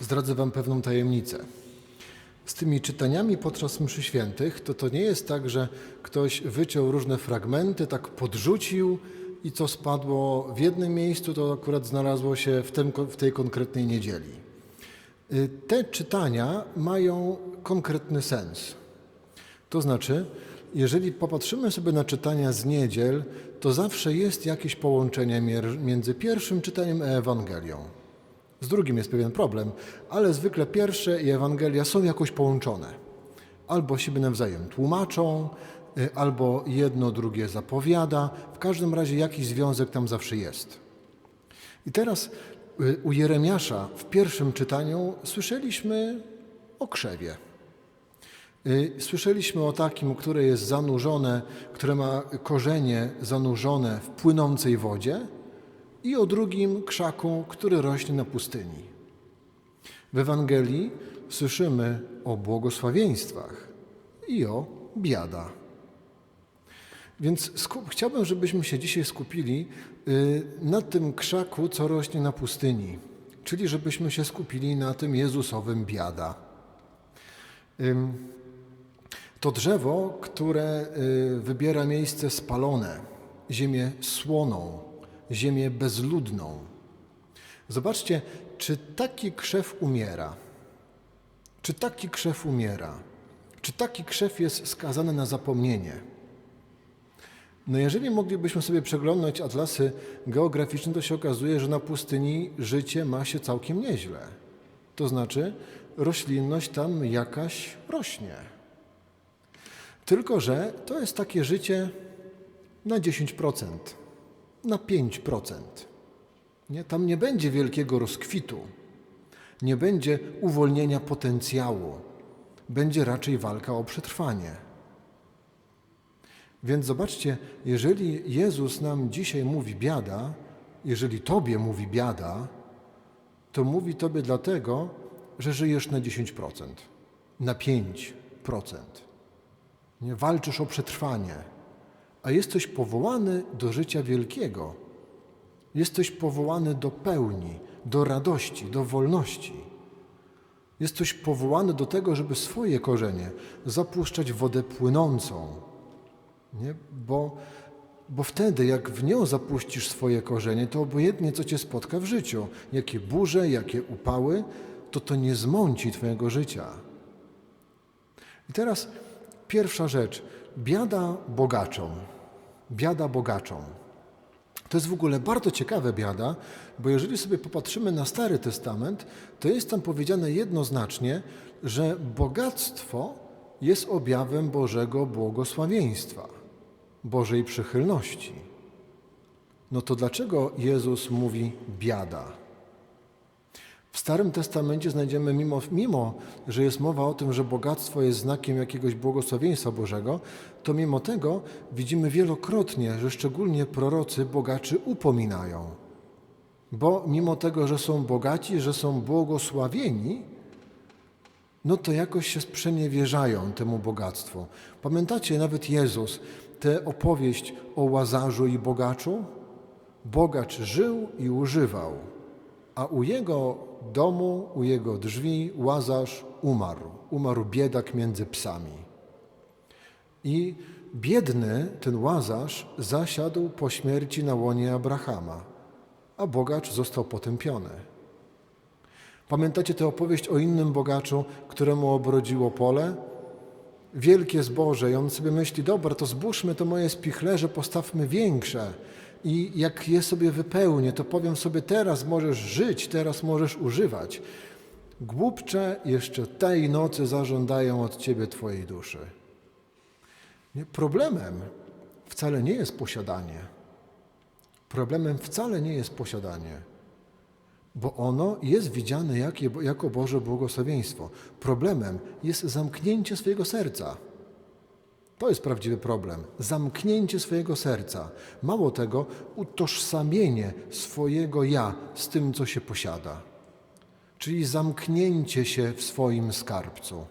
zdradzę Wam pewną tajemnicę. Z tymi czytaniami podczas mszy świętych to to nie jest tak, że ktoś wyciął różne fragmenty, tak podrzucił i co spadło w jednym miejscu, to akurat znalazło się w, tym, w tej konkretnej niedzieli. Y, Te czytania mają konkretny sens. To znaczy, jeżeli popatrzymy sobie na czytania z niedziel, to zawsze jest jakieś połączenie między pierwszym czytaniem a Ewangelią. Z drugim jest pewien problem, ale zwykle pierwsze i Ewangelia są jakoś połączone. Albo siebie nawzajem tłumaczą, y, albo jedno drugie zapowiada. W każdym razie jakiś związek tam zawsze jest. I teraz y, u Jeremiasza w pierwszym czytaniu słyszeliśmy o krzewie. Y, Słyszeliśmy o takim, które jest zanurzone, które ma korzenie zanurzone w płynącej wodzie i o drugim krzaku, który rośnie na pustyni. W Ewangelii słyszymy o błogosławieństwach i o biada. Więc chciałbym, żebyśmy się dzisiaj skupili y, na tym krzaku, co rośnie na pustyni, czyli żebyśmy się skupili na tym Jezusowym biada. To drzewo, które y, wybiera miejsce spalone, ziemię słoną, ziemię bezludną. Zobaczcie, czy taki krzew umiera? Czy taki krzew umiera? Czy taki krzew jest skazany na zapomnienie? No jeżeli moglibyśmy sobie przeglądać atlasy geograficzne, to się okazuje, że na pustyni życie ma się całkiem nieźle. To znaczy roślinność tam jakaś rośnie. Tylko, że to jest takie życie na 10%, na 5%. Nie? Tam nie będzie wielkiego rozkwitu, nie będzie uwolnienia potencjału, będzie raczej walka o przetrwanie. Więc zobaczcie, jeżeli Jezus nam dzisiaj mówi biada, jeżeli Tobie mówi biada, to mówi Tobie dlatego, że żyjesz na 10%, na 5%. Nie walczysz o przetrwanie, a jesteś powołany do życia wielkiego. Jesteś powołany do pełni, do radości, do wolności. Jesteś powołany do tego, żeby swoje korzenie zapuszczać wodę płynącą. Nie? Bo, bo wtedy, jak w nią zapuścisz swoje korzenie, to obojętnie, co cię spotka w życiu, jakie burze, jakie upały, to to nie zmąci twojego życia. I teraz pierwsza rzecz. Biada bogaczom. Biada bogaczom. To jest w ogóle bardzo ciekawe biada, bo jeżeli sobie popatrzymy na Stary Testament, to jest tam powiedziane jednoznacznie, że bogactwo jest objawem Bożego błogosławieństwa, Bożej przychylności. No to dlaczego Jezus mówi biada? W Starym Testamencie znajdziemy, mimo, mimo że jest mowa o tym, że bogactwo jest znakiem jakiegoś błogosławieństwa Bożego, to mimo tego widzimy wielokrotnie, że szczególnie prorocy bogaczy upominają. Bo mimo tego, że są bogaci, że są błogosławieni, no to jakoś się sprzeniewierzają temu bogactwu. Pamiętacie nawet Jezus, tę opowieść o łazarzu i bogaczu? Bogacz żył i używał, a u jego domu, u jego drzwi łazarz umarł. Umarł biedak między psami. I biedny ten łazarz zasiadł po śmierci na łonie Abrahama, a bogacz został potępiony. Pamiętacie tę opowieść o innym bogaczu, któremu obrodziło pole? Wielkie zboże i on sobie myśli, dobra, to zbóżmy to moje spichlerze, postawmy większe i jak je sobie wypełnię, to powiem sobie, teraz możesz żyć, teraz możesz używać. Głupcze jeszcze tej nocy zażądają od ciebie twojej duszy. Problemem wcale nie jest posiadanie. Problemem wcale nie jest posiadanie, bo ono jest widziane jak, jako Boże błogosławieństwo. Problemem jest zamknięcie swojego serca. To jest prawdziwy problem. Zamknięcie swojego serca. Mało tego, utożsamienie swojego ja z tym, co się posiada. Czyli zamknięcie się w swoim skarbcu,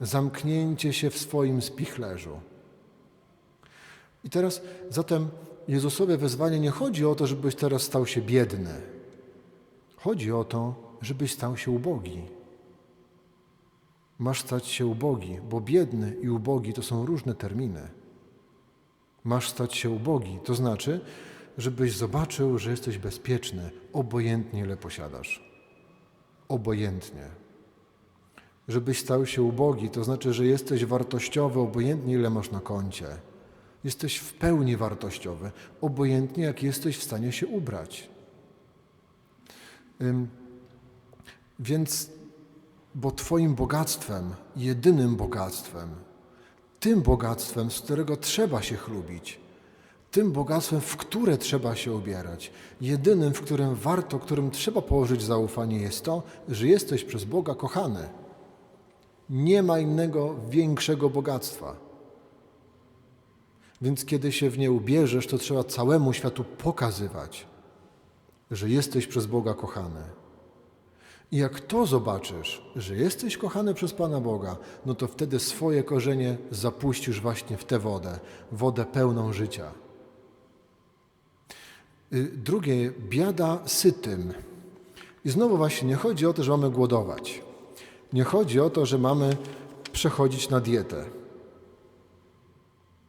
zamknięcie się w swoim spichlerzu. I teraz zatem Jezusowe wezwanie nie chodzi o to, żebyś teraz stał się biedny. Chodzi o to, żebyś stał się ubogi. Masz stać się ubogi, bo biedny i ubogi to są różne terminy. Masz stać się ubogi, to znaczy, żebyś zobaczył, że jesteś bezpieczny, obojętnie ile posiadasz. Obojętnie. Żebyś stał się ubogi, to znaczy, że jesteś wartościowy, obojętnie ile masz na koncie. Jesteś w pełni wartościowy, obojętnie jak jesteś w stanie się ubrać. Ym, więc, bo Twoim bogactwem, jedynym bogactwem, tym bogactwem, z którego trzeba się chlubić, tym bogactwem, w które trzeba się ubierać, jedynym, w którym warto, którym trzeba położyć zaufanie, jest to, że jesteś przez Boga kochany. Nie ma innego większego bogactwa. Więc kiedy się w nie ubierzesz, to trzeba całemu światu pokazywać, że jesteś przez Boga kochany. I jak to zobaczysz, że jesteś kochany przez Pana Boga, no to wtedy swoje korzenie zapuścisz właśnie w tę wodę, wodę pełną życia. Y, Drugie, biada sytym. I znowu właśnie nie chodzi o to, że mamy głodować. Nie chodzi o to, że mamy przechodzić na dietę.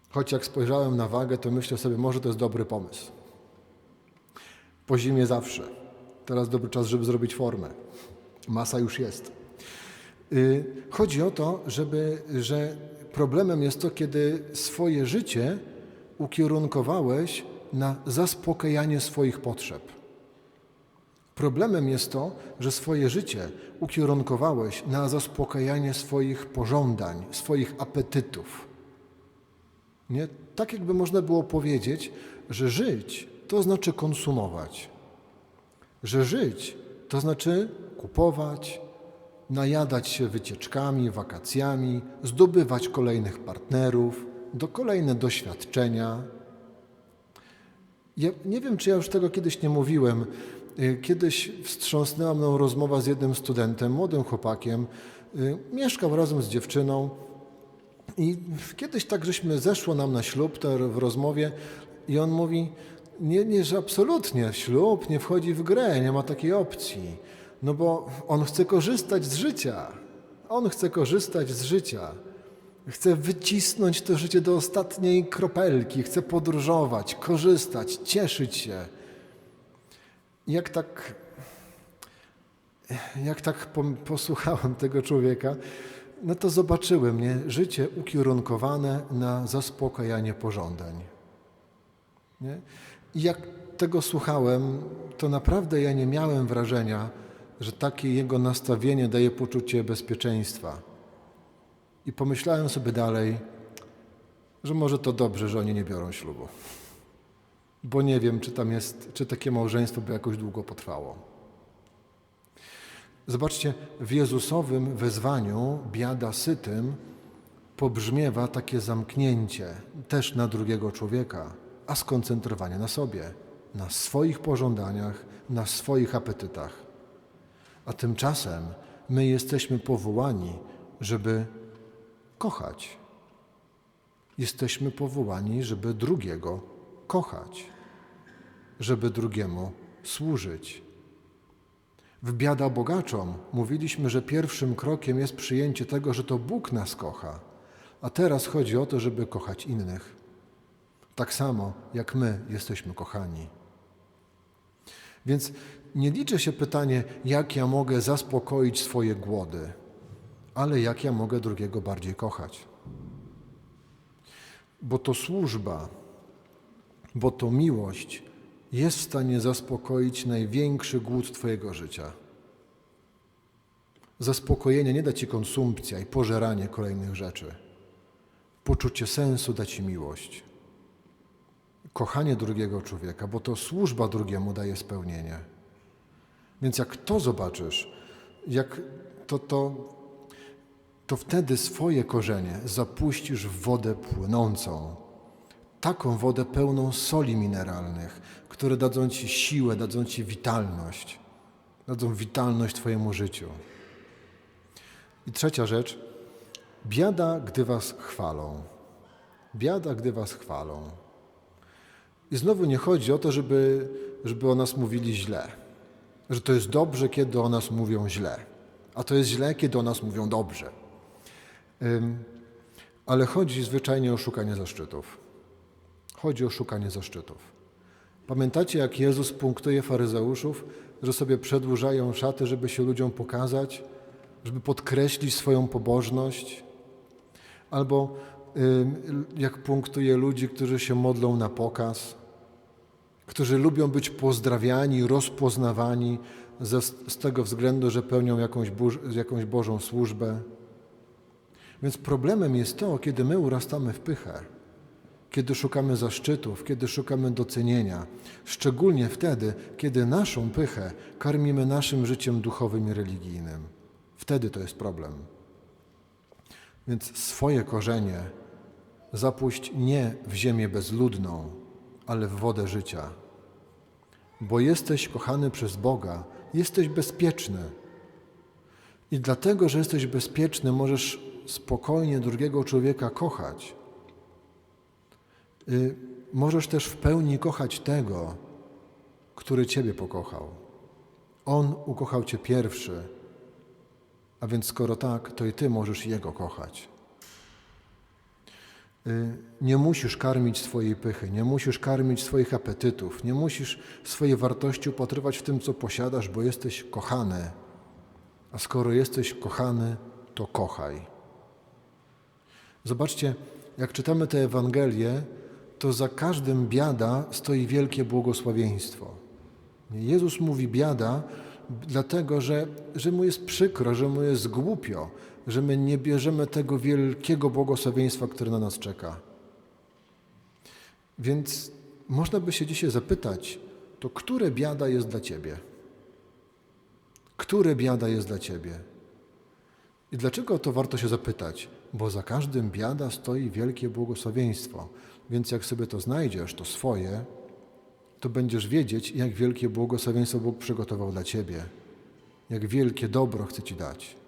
Choć jak spojrzałem na wagę, to myślę sobie, może to jest dobry pomysł. Po zimie zawsze. Teraz dobry czas, żeby zrobić formę. Masa już jest. Y, Chodzi o to, żeby, że problemem jest to, kiedy swoje życie ukierunkowałeś na zaspokajanie swoich potrzeb. Problemem jest to, że swoje życie ukierunkowałeś na zaspokajanie swoich pożądań, swoich apetytów. Nie? Tak jakby można było powiedzieć, że żyć to znaczy konsumować. Że żyć to znaczy kupować, najadać się wycieczkami, wakacjami, zdobywać kolejnych partnerów, do kolejne doświadczenia. Ja nie wiem, czy ja już tego kiedyś nie mówiłem. Y, Kiedyś wstrząsnęła mną rozmowa z jednym studentem, młodym chłopakiem. Y, Mieszkał razem z dziewczyną. I kiedyś tak żeśmy zeszło nam na ślub w rozmowie i on mówi, nie, nie, że absolutnie ślub nie wchodzi w grę, nie ma takiej opcji. No bo on chce korzystać z życia. On chce korzystać z życia. Chce wycisnąć to życie do ostatniej kropelki, chce podróżować, korzystać, cieszyć się. Jak tak, jak tak posłuchałem tego człowieka, no to zobaczyłem nie, życie ukierunkowane na zaspokajanie pożądań. Nie? I jak tego słuchałem, to naprawdę ja nie miałem wrażenia, że takie jego nastawienie daje poczucie bezpieczeństwa. I pomyślałem sobie dalej, że może to dobrze, że oni nie biorą ślubu. Bo nie wiem, czy tam jest, czy takie małżeństwo by jakoś długo potrwało. Zobaczcie, w Jezusowym wezwaniu biada sytym pobrzmiewa takie zamknięcie też na drugiego człowieka, a skoncentrowanie na sobie, na swoich pożądaniach, na swoich apetytach. A tymczasem my jesteśmy powołani, żeby kochać. Jesteśmy powołani, żeby drugiego kochać, żeby drugiemu służyć. W biada bogaczom mówiliśmy, że pierwszym krokiem jest przyjęcie tego, że to Bóg nas kocha, a teraz chodzi o to, żeby kochać innych. Tak samo jak my jesteśmy kochani. Więc nie liczy się pytanie, jak ja mogę zaspokoić swoje głody, ale jak ja mogę drugiego bardziej kochać. Bo to służba, bo to miłość jest w stanie zaspokoić największy głód Twojego życia. Zaspokojenie nie da Ci konsumpcja i pożeranie kolejnych rzeczy. Poczucie sensu da Ci miłość. Kochanie drugiego człowieka, bo to służba drugiemu daje spełnienie. Więc jak to zobaczysz, jak to, to, to wtedy swoje korzenie zapuścisz w wodę płynącą. Taką wodę pełną soli mineralnych, które dadzą Ci siłę, dadzą Ci witalność, dadzą witalność Twojemu życiu. I trzecia rzecz, biada, gdy Was chwalą. Biada, gdy Was chwalą. I znowu nie chodzi o to, żeby, żeby o nas mówili źle. że to jest dobrze, kiedy o nas mówią źle, a to jest źle, kiedy o nas mówią dobrze. Ale chodzi zwyczajnie o szukanie zaszczytów. Chodzi o szukanie zaszczytów. Pamiętacie, jak Jezus punktuje faryzeuszów, że sobie przedłużają szaty, żeby się ludziom pokazać, żeby podkreślić swoją pobożność? Albo jak punktuje ludzi, którzy się modlą na pokaz, którzy lubią być pozdrawiani, rozpoznawani ze, z tego względu, że pełnią jakąś, jakąś Bożą służbę. Więc problemem jest to, kiedy my urastamy w pychę, kiedy szukamy zaszczytów, kiedy szukamy docenienia, szczególnie wtedy, kiedy naszą pychę karmimy naszym życiem duchowym i religijnym. Wtedy to jest problem. Więc swoje korzenie zapuść nie w ziemię bezludną, ale w wodę życia. Bo jesteś kochany przez Boga, jesteś bezpieczny. I dlatego, że jesteś bezpieczny, możesz spokojnie drugiego człowieka kochać. Y, możesz też w pełni kochać tego, który Ciebie pokochał. On ukochał Cię pierwszy, a więc skoro tak, to i Ty możesz Jego kochać. Y, Nie musisz karmić swojej pychy, nie musisz karmić swoich apetytów, nie musisz swojej wartości upatrywać w tym, co posiadasz, bo jesteś kochany. A skoro jesteś kochany, to kochaj. Zobaczcie, jak czytamy tę Ewangelię, to za każdym biada stoi wielkie błogosławieństwo. Jezus mówi biada, dlatego że, że mu jest przykro, że mu jest głupio, że my nie bierzemy tego wielkiego błogosławieństwa, które na nas czeka. Więc można by się dzisiaj zapytać, to które biada jest dla Ciebie? Które biada jest dla Ciebie? I dlaczego to warto się zapytać? Bo za każdym biada stoi wielkie błogosławieństwo. Więc jak sobie to znajdziesz, to swoje, to będziesz wiedzieć, jak wielkie błogosławieństwo Bóg przygotował dla Ciebie, jak wielkie dobro chce Ci dać.